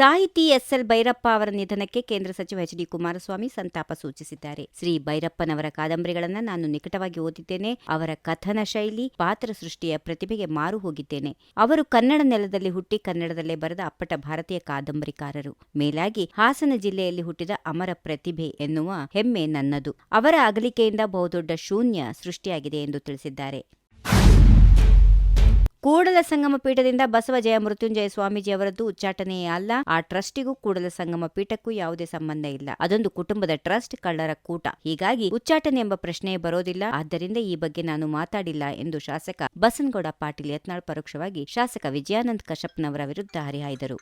ಸಾಹಿತಿ ಎಸ್ಎಲ್ ಭೈರಪ್ಪ ಅವರ ನಿಧನಕ್ಕೆ ಕೇಂದ್ರ ಸಚಿವ ಎಚ್ ಡಿ ಕುಮಾರಸ್ವಾಮಿ ಸಂತಾಪ ಸೂಚಿಸಿದ್ದಾರೆ. ಶ್ರೀ ಭೈರಪ್ಪನವರ ಕಾದಂಬರಿಗಳನ್ನು ನಾನು ನಿಕಟವಾಗಿ ಓದಿದ್ದೇನೆ. ಅವರ ಕಥನ ಶೈಲಿ, ಪಾತ್ರ ಸೃಷ್ಟಿಯ ಪ್ರತಿಭೆಗೆ ಮಾರು ಹೋಗಿದ್ದೇನೆ. ಅವರು ಕನ್ನಡ ನೆಲದಲ್ಲಿ ಹುಟ್ಟಿ ಕನ್ನಡದಲ್ಲೇ ಬರೆದ ಅಪ್ಪಟ ಭಾರತೀಯ ಕಾದಂಬರಿಕಾರರು. ಮೇಲಾಗಿ ಹಾಸನ ಜಿಲ್ಲೆಯಲ್ಲಿ ಹುಟ್ಟಿದ ಅಮರ ಪ್ರತಿಭೆ ಎನ್ನುವ ಹೆಮ್ಮೆ ನನ್ನದು. ಅವರ ಅಗಲಿಕೆಯಿಂದ ಬಹುದೊಡ್ಡ ಶೂನ್ಯ ಸೃಷ್ಟಿಯಾಗಿದೆ ಎಂದು ತಿಳಿಸಿದ್ದಾರೆ. ಕೂಡಲ ಸಂಗಮ ಪೀಠದಿಂದ ಬಸವ ಜಯ ಮೃತ್ಯುಂಜಯ ಸ್ವಾಮೀಜಿ ಅವರದ್ದು ಉಚ್ಚಾಟನೆಯೇ ಅಲ್ಲ. ಆ ಟ್ರಸ್ಟಿಗೂ ಕೂಡಲ ಸಂಗಮ ಪೀಠಕ್ಕೂ ಯಾವುದೇ ಸಂಬಂಧ ಇಲ್ಲ. ಅದೊಂದು ಕುಟುಂಬದ ಟ್ರಸ್ಟ್, ಕಳ್ಳರ ಕೂಟ. ಹೀಗಾಗಿ ಉಚ್ಚಾಟನೆ ಎಂಬ ಪ್ರಶ್ನೆಯೇ ಬರೋದಿಲ್ಲ. ಆದ್ದರಿಂದ ಈ ಬಗ್ಗೆ ನಾನು ಮಾತಾಡಿಲ್ಲ ಎಂದು ಶಾಸಕ ಬಸನಗೌಡ ಪಾಟೀಲ್ ಯತ್ನಾಳ್ ಪರೋಕ್ಷವಾಗಿ ಶಾಸಕ ವಿಜಯಾನಂದ್ ಕಶ್ಯಪ್ನವರ ವಿರುದ್ಧ ಹರಿಹಾಯ್ದರು.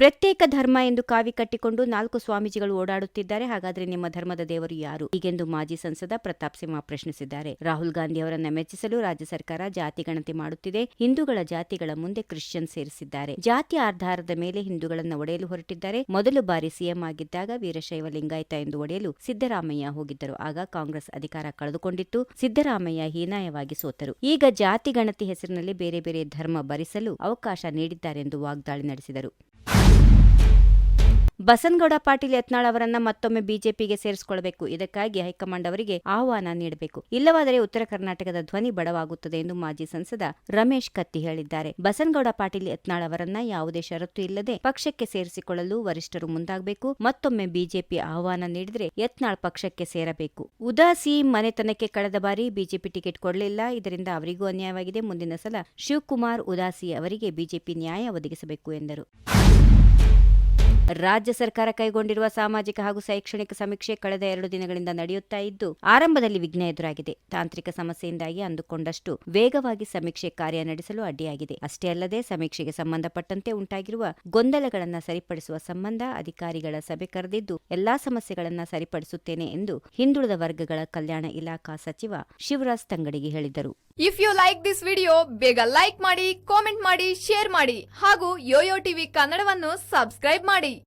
ಪ್ರತ್ಯೇಕ ಧರ್ಮ ಎಂದು ಕಾವಿ ಕಟ್ಟಿಕೊಂಡು ನಾಲ್ಕು ಸ್ವಾಮೀಜಿಗಳು ಓಡಾಡುತ್ತಿದ್ದಾರೆ. ಹಾಗಾದ್ರೆ ನಿಮ್ಮ ಧರ್ಮದ ದೇವರು ಯಾರು? ಹೀಗೆಂದು ಮಾಜಿ ಸಂಸದ ಪ್ರತಾಪ್ ಸಿಂಹ ಪ್ರಶ್ನಿಸಿದ್ದಾರೆ. ರಾಹುಲ್ ಗಾಂಧಿ ಅವರನ್ನು ಮೆಚ್ಚಿಸಲು ರಾಜ್ಯ ಸರ್ಕಾರ ಜಾತಿ ಗಣತಿ ಮಾಡುತ್ತಿದೆ. ಹಿಂದೂಗಳ ಜಾತಿಗಳ ಮುಂದೆ ಕ್ರಿಶ್ಚಿಯನ್ ಸೇರಿಸಿದ್ದಾರೆ. ಜಾತಿ ಆಧಾರದ ಮೇಲೆ ಹಿಂದೂಗಳನ್ನು ಒಡೆಯಲು ಹೊರಟಿದ್ದಾರೆ. ಮೊದಲು ಬಾರಿ ಸಿಎಂ ಆಗಿದ್ದಾಗ ವೀರಶೈವ ಲಿಂಗಾಯತ ಎಂದು ಒಡೆಯಲು ಸಿದ್ದರಾಮಯ್ಯ ಹೋಗಿದ್ದರು. ಆಗ ಕಾಂಗ್ರೆಸ್ ಅಧಿಕಾರ ಕಳೆದುಕೊಂಡಿತ್ತು. ಸಿದ್ದರಾಮಯ್ಯ ಹೀನಾಯವಾಗಿ ಸೋತರು. ಈಗ ಜಾತಿ ಗಣತಿ ಹೆಸರಿನಲ್ಲಿ ಬೇರೆ ಬೇರೆ ಧರ್ಮ ಭರಿಸಲು ಅವಕಾಶ ನೀಡಿದ್ದಾರೆಂದು ವಾಗ್ದಾಳಿ ನಡೆಸಿದರು. ಬಸನಗೌಡ ಪಾಟೀಲ್ ಯತ್ನಾಳ್ ಅವರನ್ನ ಮತ್ತೊಮ್ಮೆ ಬಿಜೆಪಿಗೆ ಸೇರಿಸಿಕೊಳ್ಳಬೇಕು ಇದಕ್ಕಾಗಿ ಹೈಕಮಾಂಡ್ ಅವರಿಗೆ ಆಹ್ವಾನ ನೀಡಬೇಕು. ಇಲ್ಲವಾದರೆ ಉತ್ತರ ಕರ್ನಾಟಕದ ಧ್ವನಿ ಬಡವಾಗುತ್ತದೆ ಎಂದು ಮಾಜಿ ಸಂಸದ ರಮೇಶ್ ಕತ್ತಿ ಹೇಳಿದ್ದಾರೆ. ಬಸನಗೌಡ ಪಾಟೀಲ್ ಯತ್ನಾಳ್ ಅವರನ್ನ ಯಾವುದೇ ಷರತ್ತು ಇಲ್ಲದೆ ಪಕ್ಷಕ್ಕೆ ಸೇರಿಸಿಕೊಳ್ಳಲು ವರಿಷ್ಠರು ಮುಂದಾಗಬೇಕು. ಮತ್ತೊಮ್ಮೆ ಬಿಜೆಪಿ ಆಹ್ವಾನ ನೀಡಿದರೆ ಯತ್ನಾಳ್ ಪಕ್ಷಕ್ಕೆ ಸೇರಬೇಕು. ಉದಾಸಿ ಮನೆತನಕ್ಕೆ ಕಳೆದ ಬಾರಿ ಬಿಜೆಪಿ ಟಿಕೆಟ್ ಕೊಡಲಿಲ್ಲ. ಇದರಿಂದ ಅವರಿಗೂ ಅನ್ಯಾಯವಾಗಿದೆ. ಮುಂದಿನ ಸಲ ಶಿವಕುಮಾರ್ ಉದಾಸಿ ಅವರಿಗೆ ಬಿಜೆಪಿ ನ್ಯಾಯ ಒದಗಿಸಬೇಕು ಎಂದರು. ರಾಜ್ಯ ಸರ್ಕಾರ ಕೈಗೊಂಡಿರುವ ಸಾಮಾಜಿಕ ಹಾಗೂ ಶೈಕ್ಷಣಿಕ ಸಮೀಕ್ಷೆ ಕಳೆದ ಎರಡು ದಿನಗಳಿಂದ ನಡೆಯುತ್ತಾ ಇದ್ದು, ಆರಂಭದಲ್ಲಿ ವಿಘ್ನ ಎದುರಾಗಿದೆ. ತಾಂತ್ರಿಕ ಸಮಸ್ಯೆಯಿಂದಾಗಿ ಅಂದುಕೊಂಡಷ್ಟು ವೇಗವಾಗಿ ಸಮೀಕ್ಷೆ ಕಾರ್ಯ ನಡೆಸಲು ಅಡ್ಡಿಯಾಗಿದೆ. ಅಷ್ಟೇ ಅಲ್ಲದೆ, ಸಮೀಕ್ಷೆಗೆ ಸಂಬಂಧಪಟ್ಟಂತೆ ಉಂಟಾಗಿರುವ ಗೊಂದಲಗಳನ್ನು ಸರಿಪಡಿಸುವ ಸಂಬಂಧ ಅಧಿಕಾರಿಗಳ ಸಭೆ ಕರೆದಿದ್ದು, ಎಲ್ಲಾ ಸಮಸ್ಯೆಗಳನ್ನು ಸರಿಪಡಿಸುತ್ತೇನೆ ಎಂದು ಹಿಂದುಳಿದ ವರ್ಗಗಳ ಕಲ್ಯಾಣ ಇಲಾಖಾ ಸಚಿವ ಶಿವರಾಜ್ ತಂಗಡಿಗೆ ಹೇಳಿದರು. If you like this video ಬೇಗ ಲೈಕ್ ಮಾಡಿ ಕಾಮೆಂಟ್ ಮಾಡಿ ಶೇರ್ ಮಾಡಿ ಹಾಗೂ ಯೋಯೋ ಟಿವಿ ಕನ್ನಡವನ್ನು ಸಬ್ಸ್ಕ್ರೈಬ್ ಮಾಡಿ.